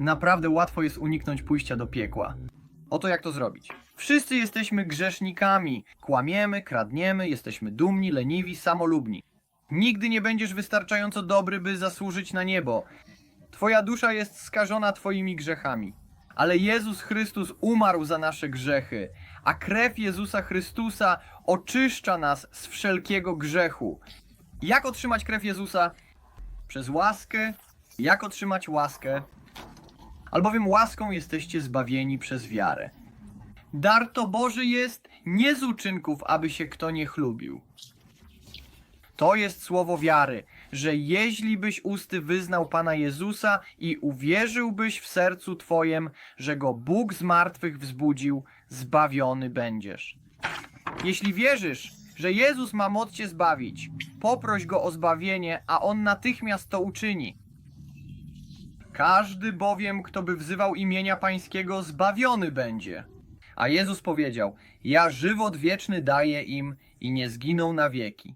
Naprawdę łatwo jest uniknąć pójścia do piekła. Oto jak to zrobić. Wszyscy jesteśmy grzesznikami. Kłamiemy, kradniemy, jesteśmy dumni, leniwi, samolubni. Nigdy nie będziesz wystarczająco dobry, by zasłużyć na niebo. Twoja dusza jest skażona Twoimi grzechami. Ale Jezus Chrystus umarł za nasze grzechy, a krew Jezusa Chrystusa oczyszcza nas z wszelkiego grzechu. Jak otrzymać krew Jezusa? Przez łaskę. Jak otrzymać łaskę? Albowiem łaską jesteście zbawieni przez wiarę. Dar to Boży jest nie z uczynków, aby się kto nie chlubił. To jest słowo wiary, że jeśli byś usty wyznał Pana Jezusa i uwierzyłbyś w sercu Twojem, że Go Bóg z martwych wzbudził, zbawiony będziesz. Jeśli wierzysz, że Jezus ma moc Cię zbawić, poproś Go o zbawienie, a On natychmiast to uczyni. Każdy bowiem, kto by wzywał imienia Pańskiego, zbawiony będzie. A Jezus powiedział: Ja żywot wieczny daję im i nie zginą na wieki.